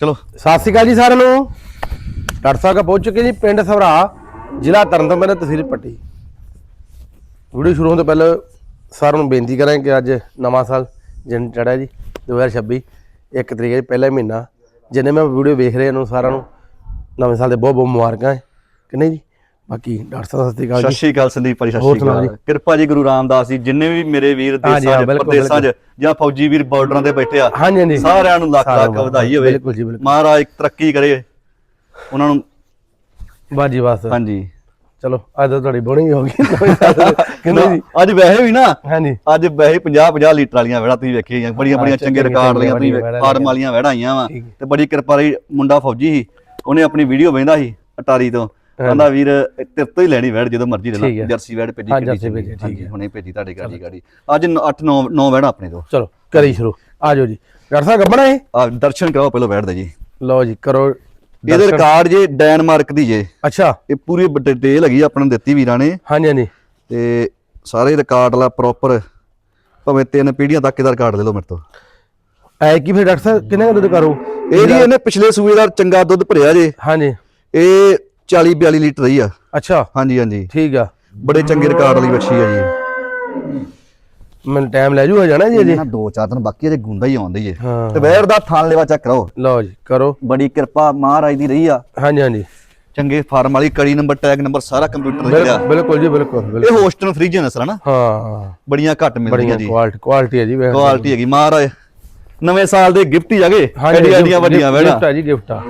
ਚਲੋ। ਸਤਿ ਸ਼੍ਰੀ ਅਕਾਲ ਜੀ ਸਾਰਿਆਂ ਨੂੰ। ਡਾਕਟਰ ਸਾਹਿਬ ਕਾ ਪਹੁੰਚ ਚੁੱਕੇ ਜੀ ਪਿੰਡ ਸਵਰਾ ਜ਼ਿਲ੍ਹਾ ਤਰਨਤਾਰਨ ਤਹਿਸੀਲ ਪੱਟੀ। ਵੀਡੀਓ ਸ਼ੁਰੂ ਹੋਣ ਤੋਂ ਪਹਿਲਾਂ ਸਾਰਿਆਂ ਨੂੰ ਬੇਨਤੀ ਕਰਾਂ ਕਿ ਅੱਜ ਨਵਾਂ ਸਾਲ ਜਨ ਚੜਿਆ ਜੀ 2026 ਇੱਕ ਤਰੀਕ ਹੈ ਜੀ, ਪਹਿਲਾ ਮਹੀਨਾ। ਜਿੰਨੇ ਮੈਂ ਵੀਡੀਓ ਵੇਖ ਰਹੇ ਨੂੰ ਸਾਰਿਆਂ ਨੂੰ ਨਵੇਂ ਸਾਲ ਦੇ ਬਹੁਤ ਬਹੁਤ ਮੁਬਾਰਕਾਂ ਹੈ। ਕਿ ਨਹੀਂ ਜੀ? ਬਾਕੀ ਡਾਕਟਰ ਸਾਹਿਬ ਸਤਿ ਸ਼੍ਰੀ ਅਕਾਲ ਸਤਿ ਜੀ ਸ਼੍ਰੀ ਅਕਾਲ ਸੰਦੀਪ ਭਾਈ ਸਤਿ ਹੋਰ ਸ਼੍ਰੀ ਸੁਣਾਓ ਅਕਾਲ। ਕਿਰਪਾ ਜੀ ਗੁਰੂ ਰਾਮਦਾਸ ਜੀ ਜਿੰਨੇ ਵੀ ਮੇਰੇ ਵੀਰ ਦੇਸਾਂ ਹਾਂ, 'ਚ ਬਿਲਕੁਲ, ਪ੍ਰਦੇਸਾਂ 'ਚ ਜਾਂ ਫੌਜੀ ਵੀਰ ਬਾਰਡਰਾਂ ਤੇ ਬੈਠੇ ਆ ਹਾਂਜੀ ਹਾਂਜੀ। ਸਾਰਿਆਂ ਨੂੰ ਲੱਖ ਸਾਰਿਆਂ ਲੱਖ ਨੂੰ ਵਧਾਈ ਹੋਵੇ। ਬਿਲਕੁਲ ਜੀ, ਬਿਲਕੁਲ। ਮਹਾਰਾਜ ਤਰੱਕੀ ਕਰੇ ਉਹਨਾਂ ਨੂੰ ਬਾਜੀ ਬਸ। ਹਾਂਜੀ। ਚਲੋ ਅੱਜ ਤਾਂ ਤੁਹਾਡੀ ਬੋਣੀ ਹੋ ਗਈ। ਨਵੇਂ ਸਾਲ ਦੇ। ਕਿ ਨਹੀਂ? ਜੀ ਅੱਜ ਵੈਸੇ ਵੀ ਨਾ ਹਾਂਜੀ। ਅੱਜ ਵੈਸੇ 50 50 ਲੀਟਰ ਵਾਲੀਆਂ ਵੜਾ ਤੁਸੀਂ ਵੇਖੀਆਂ ਬੜੀਆਂ ਬੜੀਆਂ ਚੰਗੇ ਚੰਗੀਆਂ ਰਿਕਾਰਡ ਵਾਲੀਆਂ ਤੁਸੀਂ ਵਹਿੜਾਂ ਫਾਰਮ ਵਾਲੀਆਂ। ਵੜਾ ਆਈਆਂ ਵਾ। ਠੀਕ। ਹੈ। ਤੇ ਬੜੀ ਕਿਰਪਾ ਰਹੀ ਮੁੰਡਾ ਫੌਜੀ ਸੀ ਉਹਨੇ ਆਪਣੀ ਵੀਡੀਓ ਵੇਂਦਾ ਸੀ ਅਟਾਰੀ ਤੋਂ। ਕਹਿੰਦਾ ਵੀਰ ਇਹ ਤੇਰੇ ਤੋਂ ਹੀ ਲੈਣੀ ਵੈੜ ਜਦੋਂ ਮਰਜ਼ੀ ਲੈ। ਲੈ। ਜਰਸੀ ਵੈੜ ਭੇਜੀ ਭੇਜੀ, ਚੰਗੀ। ਠੀਕ ਹੈ। ਹੁਣੇ ਭੇਜੀ ਤੁਹਾਡੀ ਗਾੜੀ ਗਾੜੀ। ਅੱਜ 8 9 9 ਵੈੜਾ ਆਪਣੇ ਤੋਂ। ਚਲੋ ਕਰੀ ਸ਼ੁਰੂ। ਆ ਜਾਓ ਜੀ। ਡਾਕਟਰ ਸਾਹਿਬ ਗੱਬਣਾ ਹੈ ਆ ਦਰਸ਼ਨ ਕਰਾਓ ਪਹਿਲਾਂ ਵੈੜ ਦੇ ਜੀ। ਲਓ ਜੀ ਕਰੋ ਇਹਦੇ ਰਿਕਾਰਡ ਜੇ ਡੈਨਮਾਰਕ ਦੀ ਜੇ। ਅੱਛਾ। ਇਹ ਪੂਰੀ ਡਿਟੇਲ ਹੈਗੀ ਆਪਾਂ ਨੂੰ ਦਿੱਤੀ ਵੀਰਾਂ ਨੇ। ਹਾਂਜੀ ਹਾਂਜੀ। ਤੇ ਸਾਰੇ ਰਿਕਾਰਡ ਲਾ ਪ੍ਰੋਪਰ ਭਾਵੇਂ ਤਿੰਨ ਪੀੜ੍ਹੀਆਂ ਤੱਕ ਇਹਦਾ ਰਿਕਾਰਡ ਲੈ ਲਓ ਮੇਰੇ ਤੋਂ। ਐ ਕੀ ਫਿਰ ਡਾਕਟਰ ਸਾਹਿਬ ਕਿੰਨੇ ਕੁ ਦੁੱਧ ਕਰੋ? ਇਹ ਜੀ ਇਹਨੇ ਪਿਛਲੇ ਸੂਏ ਦਾ ਚੰਗਾ ਦੁੱਧ ਭਰਿਆ ਜੇ। ਹਾਂਜੀ। ਇਹ 40 42 ਲੀਟਰ ਰਹੀ ਆ। ਅੱਛਾ। ਹਾਂਜੀ ਹਾਂਜੀ। ਠੀਕ ਆ। ਬੜੇ ਚੰਗੇ ਰਿਕਾਰਡ ਵਾਲੀ ਵੱਛੀ ਆ ਜੀ। ਮੈਨੂੰ ਟਾਈਮ ਲੈ ਜੂਗਾ ਜਾਣਾ ਜੀ ਅਜੇ? ਨਾ ਦੋ ਚਾਰ ਦਿਨ ਬਾਕੀ ਅਜੇ ਗੁੰਦਾ ਹੀ ਆਉਂਦੀ ਹਾਂ। ਤੇ ਵੈਰ ਦਾ ਥਾਨ ਲੈਵਾ ਚੈੱਕ ਕਰਾਓ ਲਓ ਜੀ ਕਰੋ। ਬੜੀ ਕਿਰਪਾ ਮਹਾਰਾਜ ਦੀ ਰਹੀ ਆ। ਹਾਂਜੀ ਹਾਂਜੀ। ਚੰਗੇ ਫਾਰਮ ਵਾਲੀ ਕੜੀ ਨੰਬਰ ਟੈਗ ਨੰਬਰ ਸਾਰਾ ਕੰਪਿਊਟਰ ਤੇ ਬਿਲ- ਬਿਲਕੁਲ ਜੀ ਬਿਲਕੁਲ ਇਹ ਹੋਸਟਨ ਫ੍ਰੀਜ ਨਸਲ ਨਾ ਹਾਂ। ਬੜੀਆਂ ਘੱਟ ਮਿਲਦੀਆਂ ਜੀ। ਕੁਆਲਿਟੀ ਕੁਆਲਿਟੀ ਹੈ ਜੀ ਕੁਆਲਿਟੀ ਹੈਗੀ। ਮਹਾਰਾਜ ਨਵੇਂ ਸਾਲ ਦੇ ਗਿਫਟ ਹੀ ਜਾਗੇ ਐਡੀਆਂ ਐਡੀਆਂ ਵੱਡੀਆਂ ਵੈੜਾਂ। ਗਿਫਟ ਆ ਜੀ ਗਿਫਟ ਆ।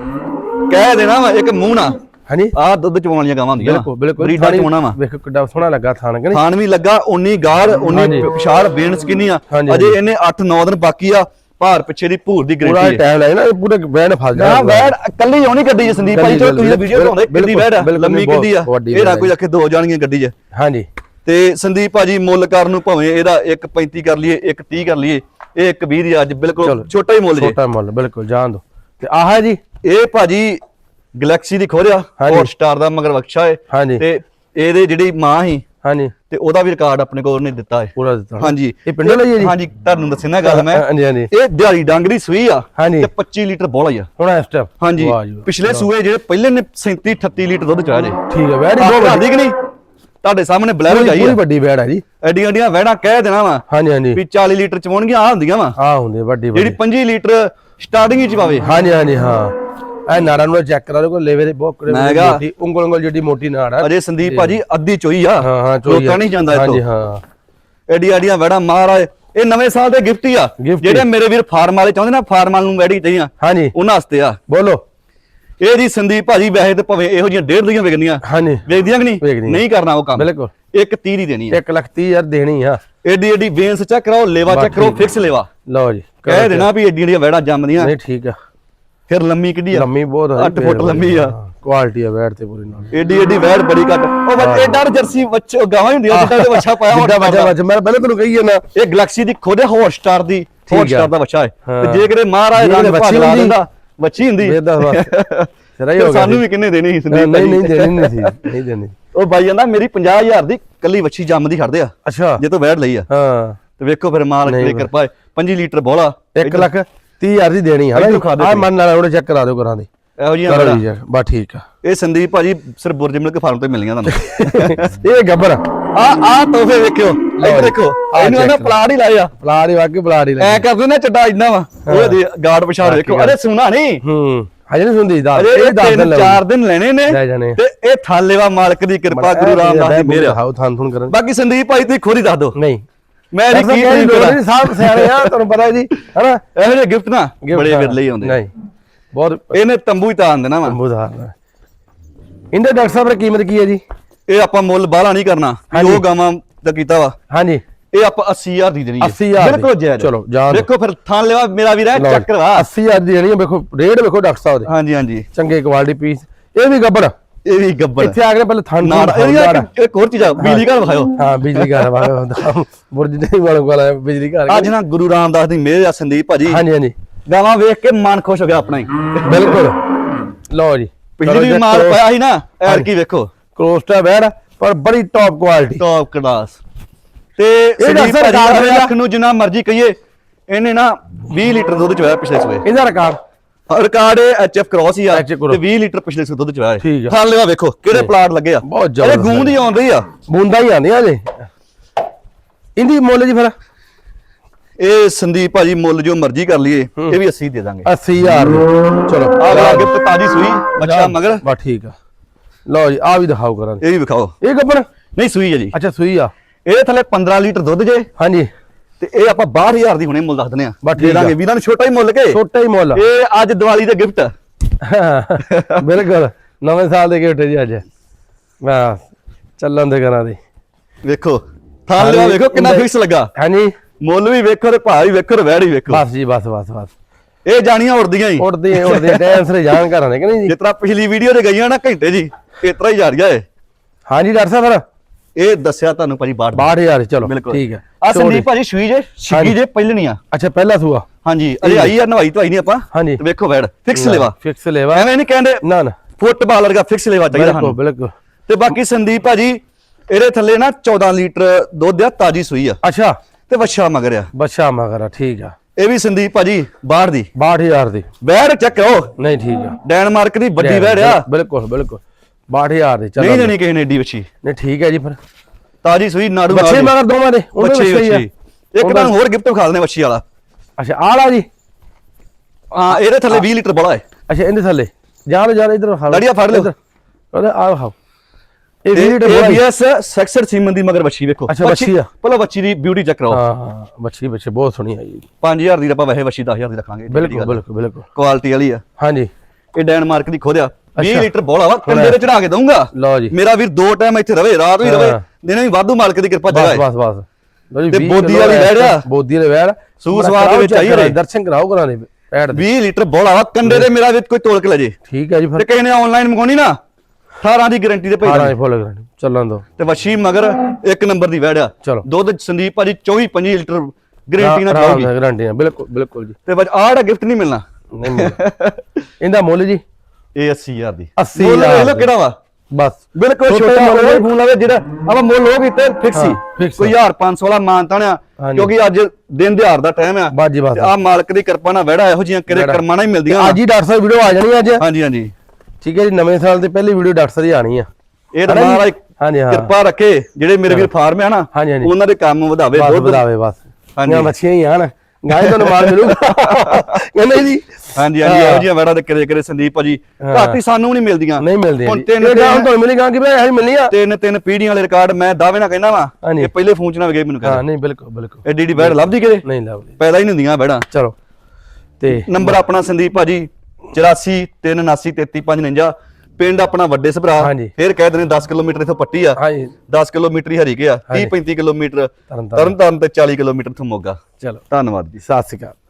ਕਹਿ ਦੇਣਾ ਵਾ ਇੱਕ ਮੂੰਹ ਨਾ ਹਾਂਜੀ? ਆਹ ਦੁੱਧ ਚਵਾਉਣ ਵਾਲੀਆਂ ਗਾਵਾਂ ਹੁੰਦੀਆਂ ਬਿਲਕੁਲ ਬਿਲਕੁਲ। ਬਰੀਡਾਂ ਚਵਾਉਣਾ ਵਾ। ਵੇਖੋ ਕਿੱਡਾ ਸੋਹਣਾ ਲੱਗਾ ਥਾਣ ਕਿ ਥਾਨ ਵੀ ਲੱਗਾ ਉਨੀ ਗਾੜ ਉਨੀ। ਵਿਸ਼ਾਲ ਬੇਨਸ ਕਿੰਨੀ ਆ। ਅਜੇ ਇਹਨੇ 8-9 ਦਿਨ ਬਾਕੀ ਆ ਭਾਰ ਪਿੱਛੇ ਦੀ ਭੂਰ ਦੀ ਪੂਰਾ ਗਰੰਟੀ ਹੈ ਟਾਈਮ ਲਾਇਆ ਨਾ ਪੂਰੇ ਬੈਣ ਫਸ ਨਾ ਜਾਣਾ ਵੈੜ ਕੱਲੀ ਆਉਣੀ ਗੱਡੀ 'ਚ ਸੰਦੀਪ ਭਾਈ ਚਲੋ ਤੁਸੀਂ ਵੀਡੀਓ ਬਣਾਉਂਦੇ ਕਿੱਡੀ ਵੈੜ ਆ ਲੰਮੀ ਕਿੱਡੀ ਆ। ਇਹ ਨਾ ਕੋਈ ਆਖੇ ਦੋ ਜਾਣਗੀਆਂ ਗੱਡੀ 'ਚ। ਹਾਂਜੀ। ਤੇ ਸੰਦੀਪ ਭਾਜੀ ਮੁੱਲ ਕਰਨ ਨੂੰ ਭਾਵੇਂ ਇਹਦਾ 1.35 ਕਰ ਲਈਏ 1.30 ਕਰ ਲਈਏ ਇਹ 1.20 ਦੀ ਅੱਜ ਬਿਲਕੁਲ। ਛੋਟਾ ਹੀ ਮੁੱਲ ਜੇ। ਛੋਟਾ ਮੁੱਲ ਬਿਲਕੁਲ ਜਾਣ ਦੋ। ਤੇ ਆਹ ਜੀ। ਇਹ ਭਾਜੀ ਗੈਲੈਕਸੀ ਦੀ ਖੋਰਿਆ ਹਾਂਜੀ। ਹੌਟ ਸਟਾਰ ਦਾ ਮਗਰ ਬਖਸ਼ਾ ਹਾਂਜੀ। ਤੇ ਇਹਦੇ ਜਿਹੜੀ ਮਾਂ ਸੀ ਹਾਂਜੀ। ਤੇ ਉਹਦਾ ਵੀ ਰਿਕਾਰਡ ਆਪਣੇ ਕੋਲ ਉਹਨੇ ਦਿੱਤਾ ਹੈ ਪੂਰਾ ਦਿੱਤਾ। ਨਾ। ਹਾਂਜੀ। ਇਹ ਪਿੰਡੋਂ ਲਈ ਹੈ ਜੀ? ਹਾਂਜੀ ਤੁਹਾਨੂੰ ਦੱਸਣਾ ਗੱਲ ਮੈਂ। ਹਾਂਜੀ ਹਾਂਜੀ। ਇਹ ਦਿਹਾੜੀ ਡੰਗ ਦੀ ਸੂਈ ਆ ਹਾਂਜੀ। ਤੇ 25 ਲੀਟਰ ਬੋਲਾ ਆ। ਹੁਣ ਇਸ ਟਾਈਮ ਹਾਂਜੀ। ਪਿਛਲੇ ਸੂਏ ਜਿਹੜੇ ਪਹਿਲੇ ਨੇ 37 38 ਲੀਟਰ ਦੁੱਧ ਚਾਹ ਜੇ। ਠੀਕ ਹੈ ਵੈੜ ਬਹੁਤ ਬਹੁਤ ਕਿ ਨਹੀਂ? ਤੁਹਾਡੇ ਸਾਹਮਣੇ ਬਲੈਰੋ ਪੂਰੀ ਆ। ਵੱਡੀ ਵੈੜ ਹੈ ਜੀ। ਐਡੀਆਂ ਐਡੀਆਂ ਵਹਿਣਾ ਕਹਿ ਦੇਣਾ ਵਾ ਹਾਂਜੀ ਹਾਂਜੀ। ਵੀ 40 ਲੀਟਰ ਚਵਾਉਣਗੀਆਂ ਆ ਹੁੰਦੀਆਂ ਵਾ। ਆ ਹੁੰਦੀ ਵੱਡੀ ਜਿਹੜੀ ਵੱਡੀ 25 ਲੀਟਰ ਸਟਾਰਟਿੰਗ ਵਿੱਚ ਪਾਵੇ। ਹਾਂਜੀ ਹਾਂਜੀ ਹਾਂ। ਇਹ ਨਾੜਾਂ ਨੂੰ ਚੈੱਕ ਕਰਾ ਲਓ ਲੇਵੇ ਦੇ ਬਹੁਤ ਕਰੇ ਮੋਟੀ ਉਂਗਲ ਉਂਗਲ ਜਿਹੜੀ ਮੋਟੀ ਨਾੜ ਹੈ ਅਜੇ ਸੰਦੀਪ ਭਾਜੀ ਅੱਧੀ ਚੋਈ ਆ। ਹਾਂ ਹਾਂ ਚੋਈ ਰੋਕਾ ਨਹੀਂ ਜਾਂਦਾ ਹਾਂਜੀ ਇੱਥੋਂ ਹਾਂ। ਐਡੀਆਂ ਐਡੀਆਂ ਵਹਿਣਾ ਮਹਾਰਾਜ ਇਹ ਨਵੇਂ ਸਾਲ ਦੇ ਗਿਫਟ ਹੀ ਆ। ਹੀ। ਜਿਹੜੇ ਮੇਰੇ ਵੀਰ ਫਾਰਮ ਵਾਲੇ ਚਾਹੁੰਦੇ ਨਾ ਫਾਰਮ ਵਾਲ ਨੂੰ ਵੈੜੀ ਚਾਹੀਆਂ ਹਾਂਜੀ। ਉਹਨਾਂ ਵਾਸਤੇ ਆ। ਬੋਲੋ। ਇਹ ਜੀ ਸੰਦੀਪ ਭਾਜੀ ਵੈਸੇ ਤੇ ਭਾਵੇਂ ਇਹੋ ਜਿਹੀਆਂ ਡੇਢ ਦੀਆਂ ਵਿਕਦੀਆਂ। ਹਾਂਜੀ। ਵੇਚਦੀਆਂ ਕਿ ਨਹੀਂ। ਨਹੀਂ ਕਰਨਾ ਉਹ ਕੰਮ। ਬਿਲਕੁਲ। ਇੱਕ 30 ਦੀ ਦੇਣੀ ਹੈ 1 ਲੱਖ 30 ਹਜ਼ਾਰ ਦੇਣੀ ਆ। ਏਡੀ ਏਡੀ ਵੇਨਸ ਚੈੱਕ ਕਰਾਓ ਲੇਵਾ ਚੈੱਕ ਕਰੋ ਫਿਕਸ ਲੇਵਾ। ਲਓ ਜੀ ਕਹਿ ਦੇਣਾ ਵੀ ਏਡੀ ਏਡੀਆਂ ਵੈੜਾਂ ਜੰਮਦੀਆਂ। ਨਹੀਂ ਠੀਕ ਆ। ਫਿਰ ਲੰਮੀ ਕਿੱਡੀ ਆ? ਲੰਮੀ ਬਹੁਤ ਆ 8 ਫੁੱਟ ਲੰਮੀ ਆ। ਕੁਆਲਿਟੀ ਆ ਵੈੜ ਤੇ ਪੂਰੀ ਨਾਲ। ਏਡੀ ਏਡੀ ਵੈੜ ਬੜੀ ਘੱਟ। ਉਹ ਬੱਚ ਏਡਾ ਤਾਂ ਜਰਸੀ ਬੱਚ ਗਾਵਾਂ ਹੀ ਹੁੰਦੀਆਂ ਜਿੱਦਾਂ ਦੇ ਬੱਚਾ ਪਾਇਆ ਜਿੱਦਾਂ ਹੋਟਾ ਬੱਚਾ ਬੱਚਾ ਮੈਂ ਪਹਿਲਾਂ ਤੁਹਾਨੂੰ ਕਹੀ ਨਾ। ਇਹ ਗੈਲੈਕਸੀ ਦੀ ਖੋਦੇ ਹੌਟ ਸਟਾਰ ਦੀ ਹੌਟ ਠੀਕ ਆ। ਸਟਾਰ ਦਾ ਬੱਚਾ ਹੈ। ਹਾਂ। ਤੇ ਜੇ ਕਿਤੇ ਮਹਾਰਾਜ ਰੰਗ ਵੱਛੀ ਲਾ ਹੁੰਦੀ, ਦਿੰਦਾ ਬੱਚੀ ਹੁੰਦੀ। ਵੇਦਾ ਬਸ ਸਿਰਾ ਹੀ ਤੇ ਹੋ ਗਿਆ ਸਾਨੂੰ। ਵੀ ਕਿੰਨੇ ਦੇਣੀ ਸੀ ਨਹੀਂ ਸੰਦੀਪ ਨਹੀਂ ਭਾਜੀ? ਦੇਣੀ ਨਹੀਂ ਸੀ ਨਹੀਂ ਦੇਣੀ। ਉਹ ਬਾਈ ਕਹਿੰਦਾ ਮੇਰੀ 50000 ਦੀ ਕੱਲੀ ਵੱਛੀ ਜੰਮਦੀ ਖੜਦੇ ਆ। ਅੱਛਾ। ਜੇ ਤੋਂ ਵੈੜ ਲਈ ਆ। ਹਾਂ। ਤੇ ਵੇਖੋ ਫਿਰ ਮਾਲਕ ਨਹੀਂ ਦੀ। ਕਿਰਪਾ ਹੈ। 5 ਲੀਟਰ ਬੋਲਾ 1 ਲੱਖ। 30 ਹਜ਼ਾਰ ਦੀ ਦੇਣੀ ਹੈ ਦਿਓ ਆ। ਮਨ ਨਾਲ ਉਹਨੇ ਚੈੱਕ ਕਰਾ ਦਿਓ ਕਰਾਂ ਦੀ। ਇਹੋ ਜਿਹੀਆਂ ਕਰੋ। ਜੀ ਬਸ ਠੀਕ ਆ। ਇਹ ਸੰਦੀਪ ਭਾਜੀ ਸਿਰਫ ਬੁਰਜ ਮਿਲਕ ਫਾਰਮ ਤੋਂ ਹੀ ਮਿਲਣੀਆਂ ਤੁਹਾਨੂੰ। ਇਹ ਗੱਬਰ ਆ। ਆ ਤੋਹਫੇ ਵੇਖਿਓ। ਇੱਧਰ ਦੇਖੋ। ਇਹਨੂੰ ਕਰੋ। ਪਲਾੜ ਹੀ ਲਾਇਆ ਪਲਾੜ ਹੀ ਵਾਕੇ ਪਲਾੜ ਹੀ ਐ ਲੱਗੀ ਕਰਦੇ ਨੇ ਚੱਡਾ ਇੰਨਾ ਵਾ। ਉਹ ਦੇ ਗਾਰਡ ਪਛਾੜ ਵੇਖੋ। ਅਰੇ ਸੁਣਾ ਨਹੀਂ। ਹੂੰ। ਹਜੇ ਨਹੀਂ ਸੁਣਦੀ ਦਾ ਇਹ ਇਹ ਦੱਸ ਦਿਨ ਤਿੰਨ ਚਾਰ ਦਿਨ ਲੈਣੇ ਨੇ। ਤੇ ਇਹ ਥਾਲੇਵਾ ਮਾਲਕ ਦੀ ਕਿਰਪਾ ਗੁਰੂ ਰਾਮਦਾਸ ਦੀ ਮਿਹਰ। ਹਾਉ ਥਾਨ ਥੁਨ ਕਰਨ। ਬਾਕੀ ਸੰਦੀਪ ਭਾਈ ਤੁਸੀਂ ਹੀ ਦੱਸ ਦਿਓ। ਨਹੀਂ। ਮੈਂ ਇਹਦੀ ਕੀ ਨਹੀਂ ਸਾਹਿਬ ਸਿਆਣੇ ਆ ਤੁਹਾਨੂੰ ਪਤਾ ਜੀ ਹਨਾ? ਇਹੋ ਜਿਹੇ ਗਿਫਟ ਨਾ ਬੜੇ। ਵਿਰਲੇ ਹੀ ਆਉਂਦੇ ਨਹੀਂ ਬਹੁਤ ਇਹਨੇ ਤੰਬੂ ਹੀ ਤਾਨ ਦੇਣਾ ਵਾ। ਬੁਧਾਰ ਇੰਦੇ ਡਾਕਟਰ ਸਾਹਿਬ ਦੀ ਕੀਮਤ ਕੀ ਹੈ ਜੀ? ਇਹ ਆਪਾਂ ਮੁੱਲ ਬਾਹਲਾ ਨਹੀਂ ਕਰਨਾ। ਉਹ ਗਾਵਾਂ ਦਾ ਕੀਤਾ ਵਾ। ਹਾਂਜੀ। ਇਹ ਆਪਾਂ 80000 ਦੀ ਦੇਣੀ ਹੈ। 80,000 ਦੀ। ਬਿਲਕੁਲ ਜਾਇਜ਼ ਚਲੋ, ਦਿਓ। ਦੇਖੋ ਫਿਰ ਥਾਨ ਲੈਵਾ ਮੇਰਾ ਵੀਰ ਜੀ। ਚੱਕਰ ਵਾ। 80000 ਦੀ ਦੇਣੀ ਹੈ ਵੇਖੋ ਰੇਟ ਵੇਖੋ ਡਾਕਟਰ ਸਾਹਿਬ ਦੇ। ਹਾਂਜੀ ਹਾਂਜੀ। ਚੰਗੇ ਕੁਆਲਿਟੀ ਪੀਸ ਇਹ ਵੀ ਗੱਬੜ। ਇਹ ਵੀ ਗੱਬਰ ਇੱਥੇ ਆ ਕੇ ਪਹਿਲੇ ਥਣ ਨਾ ਥਣ ਇਹ ਦਿਖਾਓ ਯਾਰ ਇੱਕ ਹੋਰ ਚੀਜ਼ ਆ ਬਿਜਲੀ ਘਰ ਵਿਖਾਓ ਹਾਂ ਬਿਜਲੀ ਘਰ ਵਾਲਾ ਬੁਰਜ ਦੇ ਵਾਲਾ ਵਾਲਾ ਬਿਜਲੀ ਘਰ ਅੱਜ ਨਾ ਗੁਰੂ ਰਾਮਦਾਸ ਦੀ ਮਿਹਰ ਆ ਸੰਦੀਪ ਭਾਜੀ। ਹਾਂਜੀ ਹਾਂਜੀ। ਗਾਵਾਂ ਵੇਖ ਕੇ ਮਨ ਖੁਸ਼ ਹੋ ਗਿਆ ਆਪਣਾ ਹੀ। ਬਿਲਕੁਲ। ਲਓ ਜੀ। ਪਿਛਲੀ ਵੀ ਮਾਲ ਪਾਇਆ ਸੀ ਨਾ ਐਰ ਕੀ ਵੇਖੋ। ਕ੍ਰੋਸਟਾ ਬੈੜ ਪਰ ਬੜੀ ਟੌਪ ਕੁਆਲਿਟੀ ਟੌਪ ਕਲਾਸ ਤੇ ਇਹ ਸੰਦੀਪ ਦੱਸ ਭਾਜੀ ਰਿਕਾਰਡ ਆਪਣੇ ਮੇਰਾ- ਲੱਖ ਨੂੰ ਜਿੰਨਾ ਮਰਜ਼ੀ ਕਹੀਏ ਇਹਨੇ ਨਾ 20 ਲੀਟਰ ਦੁੱਧ ਚੋਇਆ ਪਿਛਲੇ ਸਵੇ ਇਹਦਾ ਰਿਕਾਰਡ। ਰਿਕਾਰਡ ਐਚਐਫ ਕ੍ਰਾਸ ਹੀ ਆ। ਤੇ 20 ਲੀਟਰ ਪਿਛਲੇ ਸਾਲ ਦੁੱਧ ਚ ਆਇਆ। ਠੀਕ ਆ। ਥਾਂ ਲਿਆ ਵੇਖੋ ਕਿਹੜੇ ਪਲਾਟ ਲੱਗੇ ਆ। ਬਹੁਤ ਅਰੇ ਜ਼ਬਰਦਸਤ ਗੂੰਦ ਹੀ ਆਉਣ ਰਹੀ ਆ। ਬੂੰਦਾ ਹੀ ਆਂਦੀਆਂ ਜੇ ਇੰਦੀ ਮੁੱਲ ਜੀ ਫਿਰ? ਇਹ ਸੰਦੀਪ ਭਾਜੀ ਮੁੱਲ ਜੋ ਮਰਜ਼ੀ ਕਰ ਲਈਏ ਇਹ ਵੀ 80 ਦੇ ਦਾਂਗੇ। 80000 ਚਲੋ। ਅਗਲਾ ਗਿਫਟ ਤਾਜੀ ਸੂਈ ਬੱਚਾ ਮਗਰ। ਬਾ ਠੀਕ ਆ। ਲਓ ਜੀ ਆ ਵੀ ਦਿਖਾਓ ਕਰਾਂ। ਇਹ ਵੀ ਵਿਖਾਓ। ਇਹ ਗੱਬਣ? ਨਹੀਂ ਸੂਈ ਹੈ ਜੀ। ਅੱਛਾ ਸੂਈ ਆ। ਇਹਦੇ ਥੱਲੇ 15 ਲੀਟਰ ਦੁੱਧ ਜੇ। ਹਾਂਜੀ। ਤੇ ਇਹ ਆਪਾਂ 62000 ਦੀ ਹੁਣੇ ਮੁੱਲ ਦੱਸ ਦਿੰਦੇ ਆ ਦੇ ਦਾਂਗੇ। ਵੀਰਾਂ ਨੂੰ ਛੋਟਾ ਹੀ ਮੁੱਲ ਕੇ। ਛੋਟਾ ਹੀ ਮੁੱਲ ਇਹ ਅੱਜ ਦੀਵਾਲੀ ਦਾ ਗਿਫਟ ਬਿਲਕੁਲ ਨਵੇਂ ਸਾਲ ਦੇ ਗਿਫਟ ਜੀ ਅੱਜ। ਮੈਂ ਚੱਲਣ ਦੇ ਕਰਾਂ ਦੀ। ਵੇਖੋ ਥਾਂ ਲਿਆ ਵੇਖੋ ਕਿੰਨਾ ਫਿਕਸ ਲੱਗਾ। ਹਾਂਜੀ। ਮੁੱਲ ਵੀ ਵੇਖੋ ਤੇ ਭਾਅ ਵੀ ਵੇਖੋ ਤੇ ਵੈੜ ਵੀ ਵੇਖੋ। ਬਸ ਜੀ ਬਸ ਬਸ ਬਸ। ਇਹ ਜਾਣੀਆਂ ਉੜਦੀਆਂ ਹੀ। ਉੜਦੇ ਉੜਦੇ ਟਾਈਮ ਸਿਰ ਜਾਣ ਘਰਾਂ ਨੇ ਕਿ ਨਹੀਂ ਜੀ? ਜਿਸ ਤਰ੍ਹਾਂ ਪਿਛਲੀ ਵੀਡੀਓ ਤੇ ਗਈਆਂ ਨਾ ਘੰਟੇ ਜੀ ਇਸ ਤਰ੍ਹਾਂ ਹੀ ਜਾ ਰਹੀਆਂ ਏ ਹਾਂਜੀ ਡਾਕਟਰ ਸਾਹਿਬ ਫਿਰ। ਇਹ ਦੱਸਿਆ ਤੁਹਾਨੂੰ ਭਾਜੀ ਬਾੜ 62000 ਚਲੋ ਠੀਕ ਹੈ। ਆ ਸੰਦੀਪ ਭਾਜੀ ਸੂਈ ਜੇ ਛਿੱਗੀ। ਜੇ ਪਹਿਲਣੀ ਆ। ਅੱਛਾ ਪਹਿਲਾ ਸੂਆ। ਹਾਂਜੀ ਅਜੇ ਆਈ ਆ ਨਵਾਈ ਧਵਾਈ ਨਹੀਂ ਆਪਾਂ। ਹਾਂਜੀ। ਤੇ ਵੇਖੋ ਵੈੜ ਫਿਕਸ ਲੈਵਾ। ਫਿਕਸ ਲੈਵਾ। ਐਵੇਂ ਨਹੀਂ ਕਹਿੰਦੇ ਨਾ ਨਾ। ਫੁੱਟਬਾਲ ਵਰਗਾ ਫਿਕਸ ਲੈਵਾ ਚਾਹੀਦਾ ਸਾਨੂੰ। ਬਿਲਕੁਲ। ਤੇ ਬਾਕੀ ਸੰਦੀਪ ਭਾਜੀ ਇਹਦੇ ਥੱਲੇ ਨਾ 14 ਲੀਟਰ ਦੁੱਧ ਆ ਤਾਜੀ ਸੂਈ ਆ। ਅੱਛਾ। ਤੇ ਵੱਛਾ ਮਗਰ ਆ। ਬੱਚਾ ਮਗਰਾ ਠੀਕ ਆ। ਇਹ ਵੀ ਸੰਦੀਪ ਭਾਜੀ ਬਾਹਰ ਦੀ। 62000 ਦੀ। ਵੈੜ ਚੱਕ। ਨਹੀਂ ਠੀਕ ਆ। ਡੈਨਮਾਰਕ ਦੀ ਵੱਡੀ ਵੈੜ ਆ। ਬਿਲਕੁਲ ਬਿਲਕੁਲ। 62000 ਦੀ ਨਹੀਂ ਚਲੋ ਦੇਣੀ ਕਿਸੇ ਨੇ ਏਡੀ ਵੱਛੀ। ਨਹੀਂ ਠੀਕ ਹੈ ਜੀ ਫਿਰ। ਤਾਜੀ ਸੂਈ ਨਾੜੂ ਬੱਚੇ। ਮਗਰ ਦੋਵਾਂ ਦੇ ਵੱਛੀ ਬੱਚੇ ਹੀ ਆ ਇੱਕ ਤੁਹਾਨੂੰ ਹੋਰ ਗਿਫਟ ਵਿਖਾ ਦਿੰਦੇ ਵੱਛੀ ਵਾਲਾ। ਅੱਛਾ ਆਲਾ ਜੀ। ਹਾਂ ਇਹਦੇ ਥੱਲੇ 20 ਲੀਟਰ ਬੜਾ ਹੈ। ਅੱਛਾ ਇਹਦੇ ਥੱਲੇ। ਜਾਣ ਜਾਣ ਇਧਰ ਖਾ ਲੜੀਆ ਫੜ ਲਿਓ। ਉਹਦੇ ਆ ਖਾਓ ਇਹ ਤੇ 20 ਲੀਟਰ ਬੜਾ ਹੀ। ਸੈਕਸਰ ਸੀਮਨ ਦੀ ਮਗਰ ਵੱਛੀ ਵੇਖੋ। ਅੱਛਾ, ਵੱਛੀ ਆ। ਪਹਿਲਾਂ ਵੱਛੀ ਦੀ ਬਿਊਟੀ ਚੈੱਕ ਕਰੋ ਹਾਂ ਹਾਂ ਬੱਚੀ ਬੱਚੇ ਬਹੁਤ ਸੋਹਣੀ ਆਈ। ਜੀ 5000 ਦੀ ਆਪਾਂ ਵੈਸੇ ਵੱਛੀ 10000 ਦੀ ਰੱਖਾਂਗੇ। ਬਿਲਕੁਲ ਬਿਲਕੁਲ ਬਿਲਕੁਲ। ਕੁਆਲਿਟੀ ਵਾਲੀ ਆ। ਹਾਂਜੀ। ਇਹ ਡੈਨਮਾਰਕ ਦੀ ਖੋਦਿਆ 20 ਅੱਛਾ। ਲੀਟਰ ਬੋਲਾ ਵਾ ਕੰਡੇ ਤੇ ਚੜਾ ਕੇ ਦਊਂਗਾ। ਲਓ ਜੀ। ਮੇਰਾ ਵੀਰ ਦੋ ਟਾਈਮ ਇੱਥੇ ਰਵੇ ਰਾਤ ਵੀ ਰਵੇ। ਦਿਨੇ ਵੀ ਵਾਧੂ ਮਾਲਕ ਦੀ ਕਿਰਪਾ ਜਗ੍ਹਾ ਬਸ ਬਸ ਬਸ। ਲਓ ਜੀ ਤੇ 20 ਬੋਦੀ ਵਾਲੀ ਵੈੜ ਆ। ਬੋਦੀ ਵਾਲੀ ਵੈੜ ਸਵਾਦ ਦੇ ਵਿੱਚ ਆਈ ਰੇ। ਦਰਸ਼ਨ ਕਰਾਓ ਕਰਾਂ ਦੇ ਪੈੜ ਦੇ। 20 ਲੀਟਰ ਬੋਲਾ ਵਾ ਕੰਡੇ ਤੇ ਮੇਰਾ ਵੀਰ ਕੋਈ ਤੋਲ ਕੇ ਲੈ ਜੇ। ਠੀਕ ਹੈ ਜੀ ਤੇ ਫਿਰ ਕਿਸੇ ਨੇ ਆਨਲਾਈਨ ਮੰਗਾਉਣੀ ਨਾ 18 ਦੀ ਗਾਰੰਟੀ ਤੇ ਭੇਜ 18 ਦਾਂਗੇ ਫੁੱਲ ਗਰੰਟੀ ਚੱਲਣ ਦੋ ਤੇ ਵਸ਼ੀ ਮਗਰ ਇੱਕ ਨੰਬਰ ਦੀ ਵੈੜ ਆ ਚਲੋ। ਦੁੱਧ ਸੰਦੀਪ ਭਾਜੀ 24 25 ਲੀਟਰ ਗਾਰੰਟੀ ਨਾਲ ਪਾਉਗੀ ਗਰੰਟੀ ਬਿਲਕੁਲ ਬਿਲਕੁਲ ਜੀ। ਤੇ ਬਸ ਆਹ ਗਿਫਟ ਨਹੀਂ ਮਿਲਣਾ। ਨਹੀਂ। ਇਹਦਾ ਮੁੱਲ ਜੀ? ਇਹ 80000 ਦੀ। 80,000 ਮੁੱਲ ਵੇਖ ਲਓ ਕਿਹੜਾ ਵਾ। ਬਸ। ਬਿਲਕੁਲ ਛੋਟੇ ਮੁੱਲ ਮੁੱਲ ਫੋਨ ਲਵੇ ਜਿਹੜਾ ਆਪਾਂ ਮੁੱਲ ਹੋ ਕੀਤੇ ਫਿਕਸ ਹੀ। ਕੋਈ 1500 ਵਾਲਾ ਮਾਨਤਾਨ ਆ ਹਾਂਜੀ। ਕਿਉਂਕਿ ਅੱਜ ਦਿਨ ਦਿਹਾੜ ਦਾ ਟਾਈਮ ਆ। ਬਾਜੀ ਬਸ ਆ ਮਾਲਕ ਦੀ ਕਿਰਪਾ ਨਾਲ ਵੜਾ ਇਹੋ ਜੀਆਂ ਕਿਰੇ। ਕਰਮਾਂ ਨਾਲ ਹੀ ਮਿਲਦੀਆਂ ਅੱਜ ਹੀ ਡਾਕਟਰ ਸਾਹਿਬ ਵੀਡੀਓ ਆ ਜਾਣੀ ਅੱਜ। ਹਾਂਜੀ ਹਾਂਜੀ। ਠੀਕ ਹੈ ਜੀ ਨਵੇਂ ਸਾਲ ਦੀ ਪਹਿਲੀ ਵੀਡੀਓ ਡਾਕਟਰ ਸਾਹਿਬ ਦੀ ਆਣੀ ਆ। ਇਹ ਤਾਂ? ਮਹਾਰਾਜ ਹਾਂਜੀ ਹਾਂ। ਕਿਰਪਾ ਰੱਖੇ ਜਿਹੜੇ ਮੇਰੇ ਵੀਰ ਫਾਰਮ ਆ ਨਾ। ਉਹਨਾਂ ਦੇ ਕੰਮ ਵਧਾਵੇ ਦੁੱਧ ਵਧਾਵੇ ਬਸ। ਹਾਂਜੀ। ਮੱਛੀਆਂ ਹੀ ਆਣ ਗਾਏ ਤੁਹਾਨੂੰ ਮਾਲ ਮਿਲੂਗਾ। ਕਹਿੰਦੇ ਜੀ ਹਾਂਜੀ ਹਾਂਜੀ ਇਹੋ ਜੀਆਂ ਵੜਾ ਦੇ ਕਿਰੇ ਕਿਰੇ ਸੰਦੀਪ ਭਾਜੀ ਹਾਂ। ਘੱਟ ਹੀ ਸਾਨੂੰ ਨਹੀਂ ਮਿਲਦੀਆਂ। ਨਹੀਂ ਮਿਲਦੇ ਹੁਣ ਤਿੰਨ ਇਹ ਗਾਂ ਤੁਹਾਨੂੰ ਮਿਲੇਗਾ ਕਿ ਮੈਂ ਇਹ ਮਿਲਣੀ ਆ? ਤਿੰਨ ਤਿੰਨ ਪੀੜੀਆਂ ਵਾਲੇ ਰਿਕਾਰਡ ਮੈਂ ਦਾਅਵੇ ਨਾਲ ਕਹਿਣਾ ਵਾ। ਇਹ ਪਹਿਲੇ ਫੋਨ ਚ ਨਾ ਵਗੇ ਮੈਨੂੰ ਹਾਂ ਕਹਿੰਦਾ ਨਹੀਂ ਬਿਲਕੁਲ ਬਿਲਕੁਲ। ਐਡੀ ਐਡੀ ਬੈੜ ਲੱਭਦੀ ਕਿਤੇ? ਨਹੀਂ ਲੱਭਦੀ। ਪੈਦਾ ਹੀ ਨਹੀਂ ਹੁੰਦੀਆਂ ਚਲੋ ਤੇ ਨੰਬਰ ਆਪਣਾ ਸੰਦੀਪ ਭਾਜੀ 84 379 3359 ਪਿੰਡ ਆਪਣਾ ਵੱਡੇ ਸਭਰਾ ਹਾਂਜੀ। ਫਿਰ ਕਹਿ ਦਿੰਦੇ 10 ਕਿਲੋਮੀਟਰ ਇਥੋਂ ਪੱਟੀ ਆ। ਹਾਂਜੀ। 10 ਕਿਲੋਮੀਟਰ ਹੀ ਹਰੀਕੇ ਆ 30 35 ਕਿਲੋਮੀਟਰ ਤਰਨ ਤਾਰਨ। ਤਰਨ ਤਾਰਨ ਤੇ 40 ਕਿਲੋਮੀਟਰ ਤੋਂ ਮੋਗਾ। ਚਲੋ। ਧੰਨਵਾਦ ਜੀ। ਸਤਿ ਸ਼੍ਰੀ ਅਕਾਲ।